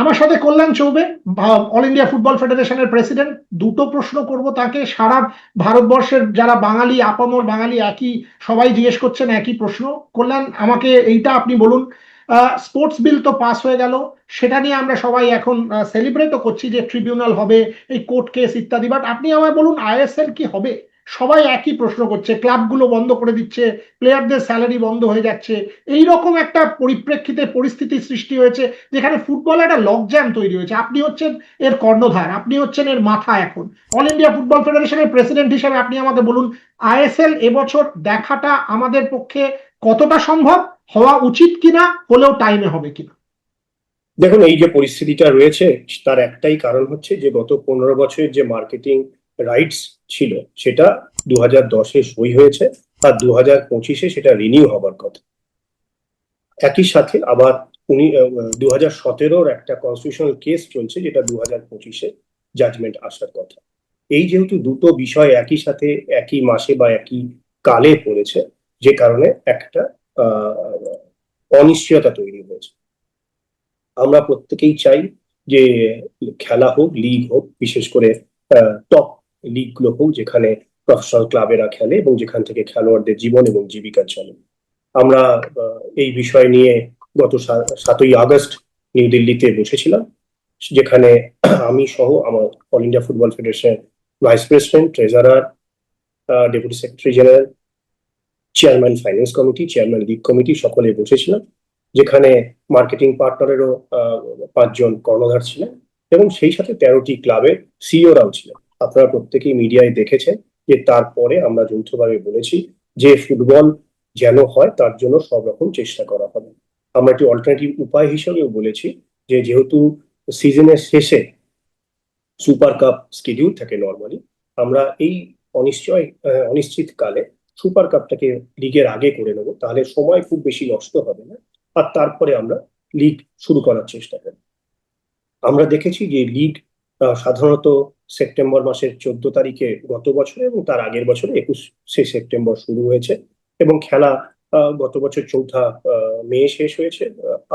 আমার সাথে Kalyan Chaubey all India football ফেডারেশনের প্রেসিডেন্ট দুটো প্রশ্ন করব তাকে। সারা ভারতবর্ষের যারা বাঙালি, আপামর বাঙালি, একই, সবাই জিজ্ঞেস করছেন একই প্রশ্ন। কল্যাণ, আমাকে এইটা আপনি বলুন। স্পোর্টস বিল তো পাস হয়ে গেল। সেটা নিয়ে আমরা সবাই এখন সেলিব্রেটও করছি যে ট্রিবিউনাল হবে, এই কোর্ট কেস ইত্যাদি। বাট আপনি আমায় বলুন আইএসএল কি হবে? সবাই একই প্রশ্ন করছে, ক্লাবগুলো বন্ধ করে দিচ্ছে, প্লেয়ারদের স্যালারি বন্ধ হয়ে যাচ্ছে এই রকম একটা পরিপ্রেক্ষিতে পরিস্থিতি সৃষ্টি হয়েছে যেখানে ফুটবল একটা লকজ্যাম তৈরি হয়েছে। আপনি হচ্ছেন এর কর্ণধার, আপনি হচ্ছেন এর মাথা এখন। অল ইন্ডিয়া ফুটবল ফেডারেশনের প্রেসিডেন্ট হিসেবে আপনি আমাকে বলুন আইএসএল এবছর দেখাটা আমাদের পক্ষে কতটা সম্ভব, হওয়া উচিত কিনা, হলেও টাইমে হবে কিনা? দেখুন, এই যে পরিস্থিতিটা রয়েছে, তার একটাই কারণ হচ্ছে যে গত পনেরো বছরের যে মার্কেটিং রাইটস ছিল, সেটা দু হাজার দশে সই হয়েছে আর দু হাজার পঁচিশে সেটা রিনিউ হবার কথা। একই সাথে আবার উনি দু হাজার সতেরোর একটা কনস্টিটিউশনাল কেস চলছে যেটা দু হাজার পঁচিশে জাজমেন্ট আসার কথা। এই যেহেতু দুটো বিষয় একই সাথে, একই মাসে বা একই কালে পড়েছে, যে কারণে একটা অনিশ্চয়তা তৈরি হয়েছে। আমরা প্রত্যেকেই চাই যে খেলা হোক লিগ হোক, বিশেষ করে টপ লিগগুলো হোক, যেখানে প্রফেশনাল ক্লাবেরা খেলে এবং যেখান থেকে খেলোয়াড়দের জীবন এবং জীবিকা চলে। আমরা এই বিষয় নিয়ে গত সাতই আগস্ট নিউ দিল্লিতে বসেছিলাম, যেখানে আমি সহ আমার all India football federation vice president treasurer deputy secretary general chairman finance committee chairman league committee সকলে বসেছিলাম, যেখানে মার্কেটিং পার্টনারেরও পাঁচজন কর্ণধার ছিলেন এবং সেই সাথে তেরোটি ক্লাবের সিইওরাও ছিলেন। আপনারা প্রত্যেকেই মিডিয়ায় দেখেছেন যে তারপরে আমরা যৌথভাবে বলেছি যে ফুটবল যেন হয়, তার জন্য সব রকম চেষ্টা করা হবে। আমরা একটি অল্টারনেটিভ উপায় হিসেবেও বলেছি যে যেহেতু সিজনের শেষে সুপার কাপ স্কেডিউল থাকে নর্মালি আমরা এই অনিশ্চয় অনিশ্চিত কালে সুপার কাপটাকে লিগের আগে করে নেব, তাহলে সময় খুব বেশি নষ্ট হবে না, আর তারপরে আমরা লিগ শুরু করার চেষ্টা করি আমরা দেখেছি যে লিগ সাধারণত সেপ্টেম্বর মাসের চোদ্দ তারিখে গত বছরে এবং তার আগের বছরে একুশে সেপ্টেম্বর শুরু হয়েছে এবং খেলা গত বছর চৌঠা মে শেষ হয়েছে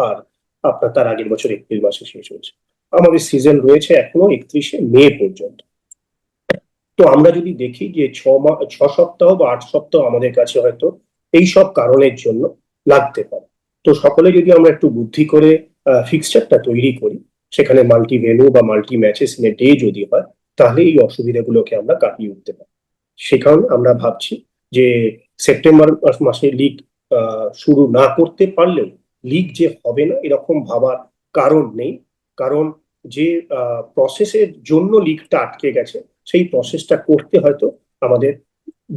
আর আপনার তার আগের বছর এপ্রিল মাসে শেষ হয়েছে। আমাদের সিজন রয়েছে এখনও একত্রিশে মে পর্যন্ত। তো আমরা যদি দেখি যে ছ ছ সপ্তাহ বা আট সপ্তাহ আমাদের কাছে হয়তো এই সব কারণের জন্য লাগতে পারে। তো সকলে যদি আমরা একটু বুদ্ধি করে ফিক্সচারটা তৈরি করি, সেখানে মাল্টি ভেনু বা মাল্টি ম্যাচেস ইন ডে যদি হয় তাহলে এই অসুবিধাগুলোকে আমরা কাটিয়ে উঠতে পারি। সে কারণে আমরা ভাবছি যে সেপ্টেম্বর মাসে লিগ শুরু না করতে পারলেও লিগ যে হবে না, এরকম ভাবার কারণ নেই। কারণ যে প্রসেসের জন্য লিগটা আটকে গেছে, সেই প্রসেসটা করতে হয়তো আমাদের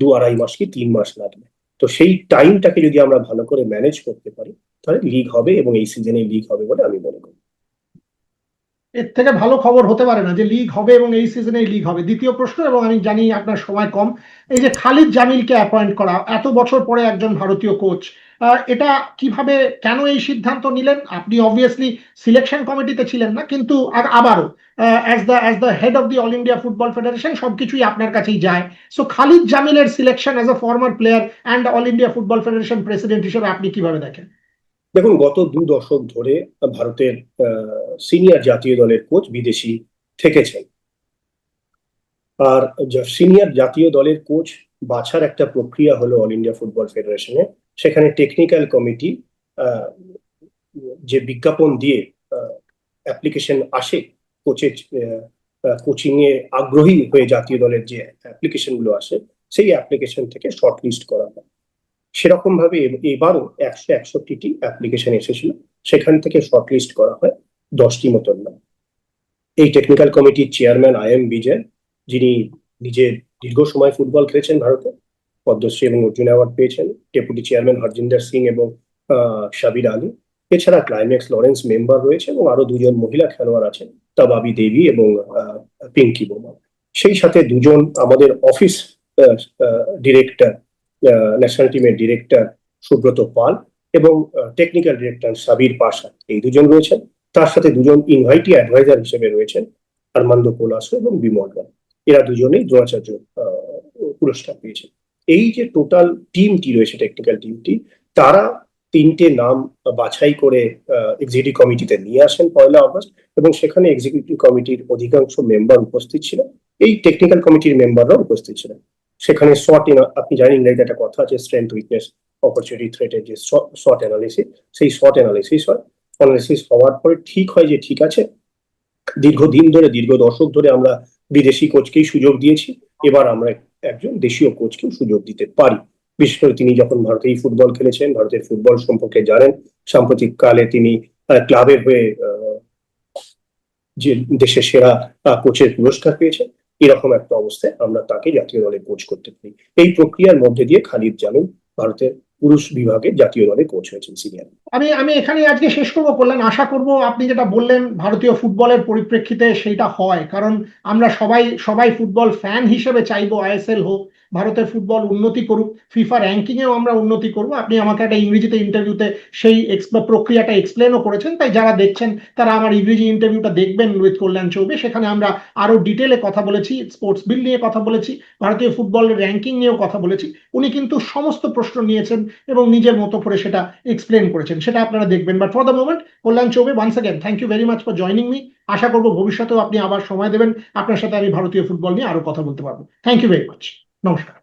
দু আড়াই মাস কি তিন মাস লাগবে। তো সেই টাইমটাকে যদি আমরা ভালো করে ম্যানেজ করতে পারি, তাহলে লিগ হবে এবং এই সিজনে লিগ হবে বলে আমি মনে করি। এর থেকে ভালো খবর হতে পারে না যে লিগ হবে এবং এই সিজনে লিগ হবে। দ্বিতীয় প্রশ্ন, এবং আমি জানি আপনার সময় কম, এই যে খালিদ জামিলকে অ্যাপয়েন্ট করা, এত বছর পরে একজন ভারতীয় কোচ এটা কীভাবে, কেন এই সিদ্ধান্ত নিলেন? আপনি অবভিয়াসলি সিলেকশন কমিটিতে ছিলেন না, কিন্তু আর আবারও as the as the head of the all India football federation সবকিছুই আপনার কাছেই যায়। So Khalid জামিলের selection as a former player and all India football federation president হিসেবে আপনি কীভাবে দেখেন? দেখুন, গত দু দশক ধরে ভারতের সিনিয়র জাতীয় দলের কোচ বিদেশি থেকেছেন। আর সিনিয়র জাতীয় দলের কোচ বাছার একটা প্রক্রিয়া হলো অল ইন্ডিয়া ফুটবল ফেডারেশনে সেখানে টেকনিক্যাল কমিটি যে বিজ্ঞাপন দিয়ে অ্যাপ্লিকেশন আসে কোচের কোচিং এ আগ্রহী হয়ে জাতীয় দলের যে অ্যাপ্লিকেশনগুলো আসে, সেই অ্যাপ্লিকেশন থেকে শর্ট লিস্ট করা হয়। সেরকম ভাবে এবারও একশো, একষট্টিটি অ্যাপ্লিকেশন এসেছিল। সেখান থেকে শর্ট লিস্ট করা হয়। দশটি মতন নাম এই টেকনিক্যাল কমিটির চেয়ারম্যান আই এম বিজয়, যিনি নিজে দীর্ঘ সময় ফুটবল খেলেছেন ভারতে, পদ্মশ্রী এবং অর্জুন অ্যাওয়ার্ড পেয়েছেন ডেপুটি চেয়ারম্যান হরজিন্দর সিং এবং সাবির আলী। এছাড়া ক্লাইম্যাক্স লরেন্স মেম্বার রয়েছে এবং আরও দুজন মহিলা খেলোয়াড় আছেন, তাবাবি দেবী এবং পিঙ্কি বোমা সেই সাথে দুজন আমাদের অফিস ডিরেক্টর ন্যাশনাল টিমের ডিরেক্টর সুব্রত পাল এবং টেকনিক্যাল ডিরেক্টর সাবির পাশা এই দুজন রয়েছেন। তার সাথে দুজন ইনভাইটি অ্যাডভাইজার হিসেবে রয়েছেন আরমান্দ কোলাসো এবং বিমল রায়। এরা দুজনেই দ্রোণাচার্য পুরস্কার পেয়েছেন। এই যে টোটাল টিমটি রয়েছে টেকনিক্যাল টিমটি তারা তিনটে নাম বাছাই করে এক্সিকিউটিভ কমিটিতে নিয়ে আসেন পয়লা আগস্ট এবং সেখানে এক্সিকিউটিভ কমিটির অধিকাংশ মেম্বার উপস্থিত ছিলেন। এই টেকনিক্যাল কমিটির মেম্বাররাও উপস্থিত ছিলেন। সেখানে শর্ট আপনি জানেন ইংরেজিতে একটা কথা আছে স্ট্রেংথ উইকনেস অপরচুনিটি থ্রেটের যে শর্ট অ্যানালিসিস সেই শর্ট অ্যানালিসিস হয়। অ্যানালিসিস হওয়ার পরে ঠিক হয় যে ঠিক আছে, দীর্ঘদিন ধরে, দীর্ঘ দশক ধরে আমরা বিদেশি কোচকেই সুযোগ দিয়েছি, এবার আমরা একজন দেশীয় কোচকেও সুযোগ দিতে পারি। বিশেষ করে তিনি যখন ভারতেই ফুটবল খেলেছেন, ভারতের ফুটবল সম্পর্কে জানেন, সাম্প্রতিক কালে তিনি ক্লাবের হয়ে যে দেশের সেরা কোচের পুরস্কার পেয়েছেন এরকম একটা অবস্থায় আমরা তাকে জাতীয় দলে কোচ করতে পারি। এই প্রক্রিয়ার মধ্যে দিয়ে খালিদ জামিন ভারতের পুরুষ বিভাগে জাতীয় দলে কোচ হয়েছেন সিনিয়র আমি আমি এখানে আজকে শেষ করব, কল্যাণ। আশা করব আপনি যেটা বললেন, ভারতীয় ফুটবলের পরিপ্রেক্ষিতে সেইটা হয়। কারণ আমরা সবাই সবাই ফুটবল ফ্যান হিসেবে চাইব আইএসএল হোক, ভারতের ফুটবল উন্নতি করুক, ফিফা র্যাঙ্কিং এও আমরা উন্নতি করব। আপনি আমাকে একটা ইংরেজিতে ইন্টারভিউতে সেই প্রক্রিয়াটা এক্সপ্লেনও করেছেন, তাই যারা দেখছেন, তারা আমার ইংরেজি ইন্টারভিউটা দেখবেন উইথ কল্যাণ চৌবে। সেখানে আমরা আরও ডিটেলে কথা বলেছি স্পোর্টস বিল নিয়ে কথা বলেছি, ভারতীয় ফুটবলের র্যাঙ্কিং নিয়েও কথা বলেছি। উনি কিন্তু সমস্ত প্রশ্ন নিয়েছেন এবং নিজের মতো করে সেটা এক্সপ্লেন করেছেন। সেটা আপনারা দেখবেন। But for the moment Kalyan Chaubey once again thank you very much for joining me আশা করব ভবিষ্যতেও আপনি আবার সময় দেবেন। আপনার সাথে আমি ভারতীয় ফুটবল নিয়ে আরও কথা বলতে পারব। থ্যাংক ইউ ভেরি মাচ নমস্কার।